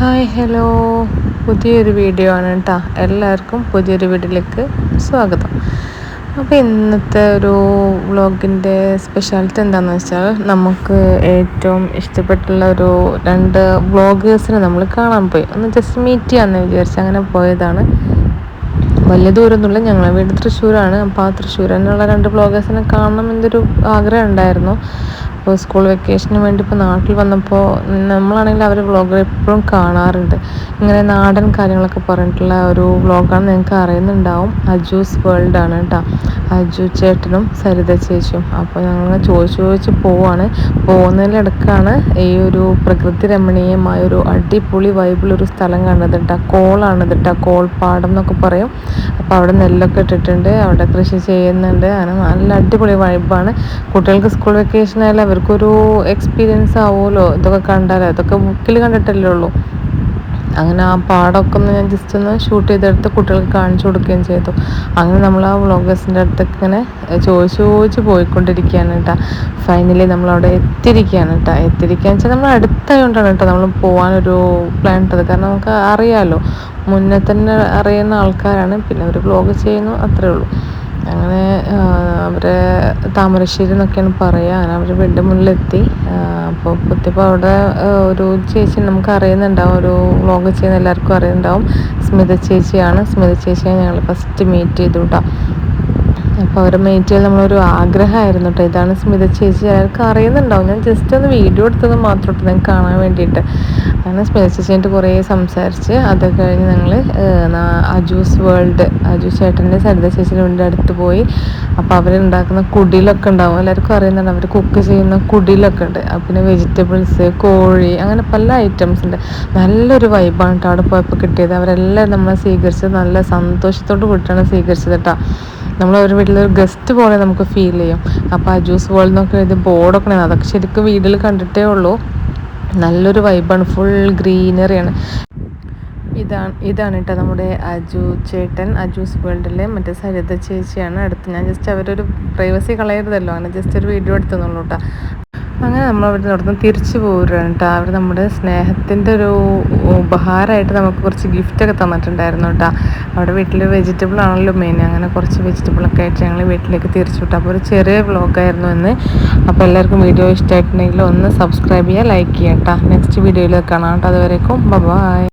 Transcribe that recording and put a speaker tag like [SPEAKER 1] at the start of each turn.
[SPEAKER 1] Hi hello പുതിയൊരു video ആണ് കേട്ടോ എല്ലാവർക്കും പുതിയൊരു വീഡിയോയിലേക്ക് സ്വാഗതം. അപ്പോൾ ഇന്നത്തെ ഒരു വ്ളോഗിന്റെ സ്പെഷ്യാലിറ്റി എന്താണെന്ന് വെച്ചാൽ നമുക്ക് ഏറ്റവും ഇഷ്ടപ്പെട്ടുള്ള ഒരു രണ്ട് വ്ളോഗേഴ്സിനെ നമ്മൾ കാണാൻ പോയി. ഒന്ന് ജസ്റ്റ് മീറ്റ് ചെയ്യാമെന്ന് വിചാരിച്ച് അങ്ങനെ പോയതാണ്. വലിയ ദൂരമൊന്നുമില്ല. ഞങ്ങളെ വീട് തൃശ്ശൂരാണ്. അപ്പോൾ ആ തൃശ്ശൂർ തന്നെയുള്ള രണ്ട് വ്ളോഗേഴ്സിനെ കാണണം എന്നൊരു ആഗ്രഹം ഉണ്ടായിരുന്നു. അപ്പോൾ സ്കൂൾ വെക്കേഷന് വേണ്ടി ഇപ്പോൾ നാട്ടിൽ വന്നപ്പോൾ നമ്മളാണെങ്കിൽ അവർ വ്ളോഗ് എപ്പോഴും കാണാറുണ്ട്. ഇങ്ങനെ നാടൻ കാര്യങ്ങളൊക്കെ പറഞ്ഞിട്ടുള്ള ഒരു വ്ളോഗാണ് നിങ്ങൾക്ക് അറിയുന്നുണ്ടാവും. അജൂസ് വേൾഡ് ആണ് കേട്ടോ അജു ചേട്ടനും സരിത ചേച്ചിയും. അപ്പോൾ ഞങ്ങൾ ചോദിച്ച് ചോദിച്ച് പോവാണ്. പോകുന്നതിലിടക്കാണ് ഈ ഒരു പ്രകൃതി രമണീയമായ ഒരു അടിപൊളി വൈബിളൊരു സ്ഥലം കാണുന്നത് കേട്ടോ കോളാണ് കേട്ടോ കോൾപ്പാടം എന്നൊക്കെ പറയും. അപ്പോൾ അവിടെ നെല്ലൊക്കെ ഇട്ടിട്ടുണ്ട്. അവിടെ കൃഷി ചെയ്യുന്നുണ്ട്. അങ്ങനെ നല്ല അടിപൊളി വൈബാണ് കുട്ടികൾക്ക് സ്കൂൾ വെക്കേഷൻ ആയാലും അവർക്കൊരു എക്സ്പീരിയൻസ് ആവുമല്ലോ? ഇതൊക്കെ കണ്ടാൽ അതൊക്കെ ബുക്കിൽ കണ്ടിട്ടല്ലേ ഉള്ളൂ. അങ്ങനെ ആ പാടമൊക്കെ ഒന്ന് ഞാൻ ജസ്റ്റ് ഒന്ന് ഷൂട്ട് ചെയ്തെടുത്ത് കുട്ടികൾക്ക് കാണിച്ചു കൊടുക്കുകയും ചെയ്തു. അങ്ങനെ നമ്മൾ ആ വ്ളോഗേഴ്സിന്റെ അടുത്തൊക്കെ ഇങ്ങനെ ചോദിച്ചു ചോദിച്ച് പോയിക്കൊണ്ടിരിക്കുകയാണ് കേട്ടോ. ഫൈനലി നമ്മളവിടെ എത്തിയിരിക്കുകയാണ് കേട്ടോ. എത്തിയിരിക്കുക വെച്ചാൽ നമ്മൾ അടുത്തായതുകൊണ്ടാണ് കേട്ടോ നമ്മൾ പോകാനൊരു പ്ലാൻ ഇട്ടത്. കാരണം നമുക്ക് അറിയാമല്ലോ മുന്നേ തന്നെ അറിയുന്ന ആൾക്കാരാണ്. പിന്നെ അവർ വ്ളോഗ് ചെയ്യുന്നു അത്രേ ഉള്ളൂ. അങ്ങനെ അവരെ താമരശ്ശേരി എന്നൊക്കെയാണ് പറയുക അങ്ങനെ അവർ വീടിന്റെ മുന്നിലെത്തി. അപ്പോൾ കുത്തിപ്പോൾ അവിടെ ഒരു ചേച്ചി നമുക്ക് അറിയുന്നുണ്ടാവും. ഒരു വ്ളോഗ് ചെയ്യുന്ന എല്ലാവർക്കും അറിയുന്നുണ്ടാവും. സ്മിത ചേച്ചിയാണ്. സ്മിത ചേച്ചിയെ ഞങ്ങൾ ഫസ്റ്റ് മീറ്റ് ചെയ്തു കേട്ടോ അപ്പോൾ അവരെ മീറ്റ് ചെയ്യാൻ നമ്മളൊരു ആഗ്രഹമായിരുന്നു കേട്ടോ ഇതാണ് സ്മിത ചേച്ചി. അയാൾക്ക് അറിയുന്നുണ്ടാവും. ഞാൻ ജസ്റ്റ് ഒന്ന് വീഡിയോ എടുത്തത് മാത്രം ഇട്ട് ഞാൻ കാണാൻ വേണ്ടിയിട്ട്. അങ്ങനെ സ്മിത ചേച്ചിയായിട്ട് കുറേ സംസാരിച്ച് അത് കഴിഞ്ഞ് ഞങ്ങൾ അജൂസ് വേൾഡ് അജു ചേട്ടന്റെ സരിത ചേച്ചിയുടെ വീടിന്റെ അടുത്ത് പോയി. അപ്പോൾ അവരുണ്ടാക്കുന്ന കുടിലൊക്കെ ഉണ്ടാവും. എല്ലാവർക്കും അറിയുന്നുണ്ട്. അവർ കുക്ക് ചെയ്യുന്ന കുടിലൊക്കെ ഉണ്ട്. പിന്നെ വെജിറ്റബിൾസ് കോഴി അങ്ങനെ പല ഐറ്റംസ് ഉണ്ട്. നല്ലൊരു വൈബാണ് കേട്ടോ അവിടെ പോയപ്പോൾ കിട്ടിയത്. അവരെല്ലാം നമ്മളെ സ്വീകരിച്ചത് നല്ല സന്തോഷത്തോട് കൂട്ടിയാണ് സ്വീകരിച്ചത് കേട്ടോ നമ്മൾ ഒരു വീട്ടിലൊരു ഗസ്റ്റ് പോലെ നമുക്ക് ഫീൽ ചെയ്യും. അപ്പോൾ ആ ജ്യൂസ് വേൾഡ് എന്നൊക്കെ എഴുതി ബോർഡൊക്കെ അതൊക്കെ ശരിക്കും വീട്ടിൽ കണ്ടിട്ടേ ഉള്ളൂ. നല്ലൊരു വൈബാണ് ഫുൾ ഗ്രീനറിയാണ് ഇതാണ് ഇതാണ് കേട്ടോ നമ്മുടെ അജു ചേട്ടൻ. അജൂസ് വേൾഡിലെ മറ്റേ സരിത ചേച്ചിയാണ്. അടുത്ത് ഞാൻ ജസ്റ്റ് അവരൊരു പ്രൈവസി കളയരുതല്ലോ. അങ്ങനെ ജസ്റ്റ് ഒരു വീഡിയോ എടുത്തെന്നുള്ളൂ കേട്ടോ അങ്ങനെ നമ്മൾ അവിടെ നടന്ന് തിരിച്ചു പോരുകയാണ് കേട്ടോ. അവർ നമ്മുടെ സ്നേഹത്തിന്റെ ഒരു ഉപഹാരമായിട്ട് നമുക്ക് കുറച്ച് ഗിഫ്റ്റൊക്കെ തന്നിട്ടുണ്ടായിരുന്നു കേട്ടോ. അവിടെ വീട്ടിൽ വെജിറ്റബിൾ ആണല്ലോ മെയിൻ അങ്ങനെ കുറച്ച് വെജിറ്റബിളൊക്കെ ആയിട്ട് ഞങ്ങൾ വീട്ടിലേക്ക് തിരിച്ചു വിട്ടു. അപ്പോൾ ഒരു ചെറിയ വ്ളോഗായിരുന്നു എന്ന് അപ്പോൾ എല്ലാവർക്കും വീഡിയോ ഇഷ്ടമായിട്ടുണ്ടെങ്കിൽ ഒന്ന് സബ്സ്ക്രൈബ് ചെയ്യുക ലൈക്ക് ചെയ്യാം കേട്ടോ. നെക്സ്റ്റ് വീഡിയോയിൽ കാണാം കേട്ടോ. അതുവരേക്കും ബൈ